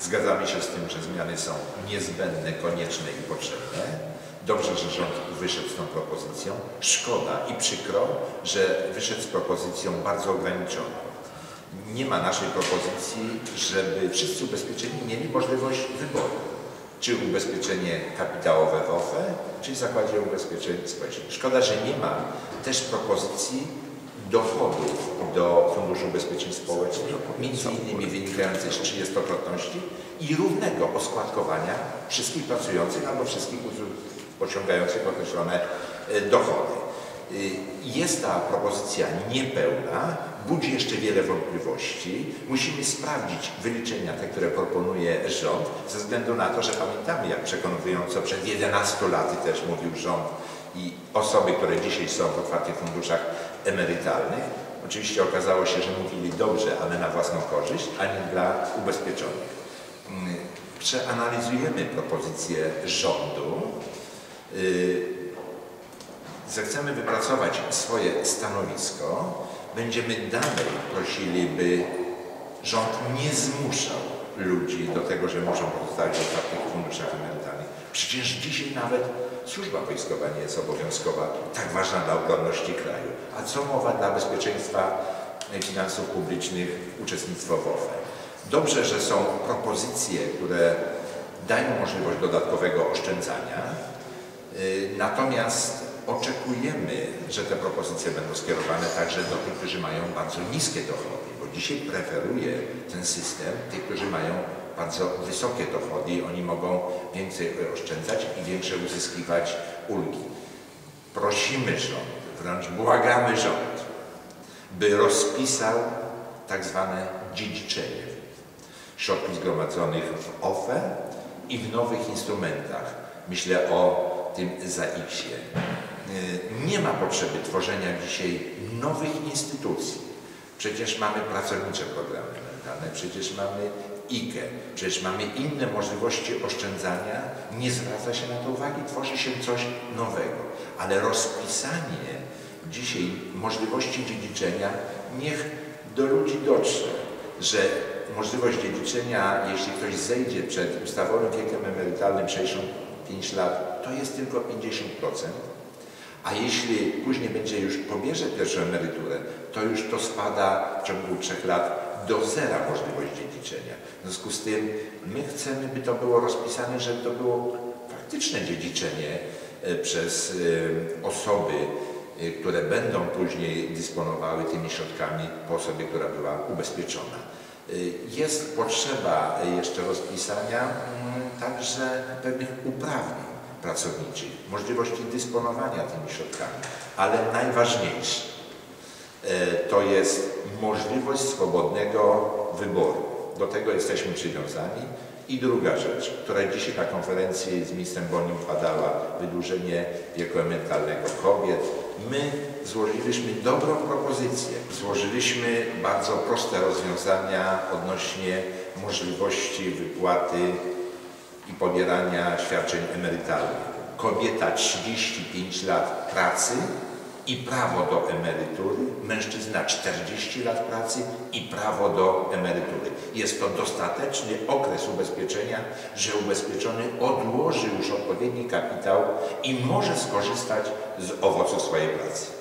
Zgadzamy się z tym, że zmiany są niezbędne, konieczne i potrzebne. Dobrze, że rząd wyszedł z tą propozycją. Szkoda i przykro, że wyszedł z propozycją bardzo ograniczoną. Nie ma naszej propozycji, żeby wszyscy ubezpieczeni mieli możliwość wyboru. Czy ubezpieczenie kapitałowe w OFE, czy w Zakładzie Ubezpieczeń Społecznych. Szkoda, że nie ma też propozycji dochodów do Funduszu Ubezpieczeń Społecznych, między innymi wynikającej z 30-krotności i równego oskładkowania wszystkich pracujących albo wszystkich osiągających określone e, dochody. Y, Jest ta propozycja niepełna, budzi jeszcze wiele wątpliwości. Musimy sprawdzić wyliczenia, te, które proponuje rząd, ze względu na to, że pamiętamy, jak przekonująco przed 11 laty też mówił rząd i osoby, które dzisiaj są w otwartych funduszach emerytalnych. Oczywiście okazało się, że mówili dobrze, ale na własną korzyść, a nie dla ubezpieczonych. Mm, Przeanalizujemy propozycję rządu. Y, zechcemy wypracować swoje stanowisko, będziemy dalej prosili, by rząd nie zmuszał ludzi do tego, że muszą pozostawać w otwartych funduszach emerytalnych. Przecież dzisiaj nawet służba wojskowa nie jest obowiązkowa, tak ważna dla obronności kraju. A co mowa dla bezpieczeństwa finansów publicznych, uczestnictwo w OFE. Dobrze, że są propozycje, które dają możliwość dodatkowego oszczędzania, Y, Natomiast oczekujemy, że te propozycje będą skierowane także do tych, którzy mają bardzo niskie dochody, dzisiaj preferuje ten system tych, którzy mają bardzo wysokie dochody i oni mogą więcej oszczędzać i większe uzyskiwać ulgi. Prosimy rząd, wręcz błagamy rząd, by rozpisał tak zwane dziedziczenie środków zgromadzonych w OFE i w nowych instrumentach. Myślę o tym ZAX-ie. Y, Nie ma potrzeby tworzenia dzisiaj nowych instytucji. Przecież mamy pracownicze programy emerytalne, przecież mamy IKE, przecież mamy inne możliwości oszczędzania. Nie zwraca się na to uwagi, tworzy się coś nowego. Ale rozpisanie dzisiaj możliwości dziedziczenia niech do ludzi dotrze, że możliwość dziedziczenia, jeśli ktoś zejdzie przed ustawowym wiekiem emerytalnym 65 lat, to jest tylko 50%. A jeśli później będzie już pobierze pierwszą emeryturę, to już to spada w ciągu trzech lat do zera możliwość dziedziczenia. W związku z tym my chcemy, by to było rozpisane, żeby to było faktyczne dziedziczenie e, przez e, osoby, e, które będą później dysponowały tymi środkami po osobie, która była ubezpieczona. Jest potrzeba jeszcze rozpisania mm, także pewnych uprawnień pracowniczych, możliwości dysponowania tymi środkami, ale najważniejsze e, to jest możliwość swobodnego wyboru. Do tego jesteśmy przywiązani. I druga rzecz, która dzisiaj na konferencji z ministrem Bonim padała, wydłużenie wieku emerytalnego kobiet. My złożyliśmy dobrą propozycję. Złożyliśmy bardzo proste rozwiązania odnośnie możliwości wypłaty i pobierania świadczeń emerytalnych. Kobieta 35 lat pracy i prawo do emerytury, mężczyzna 40 lat pracy i prawo do emerytury. Jest to dostateczny okres ubezpieczenia, że ubezpieczony odłoży już odpowiedni kapitał i może skorzystać z owoców swojej pracy.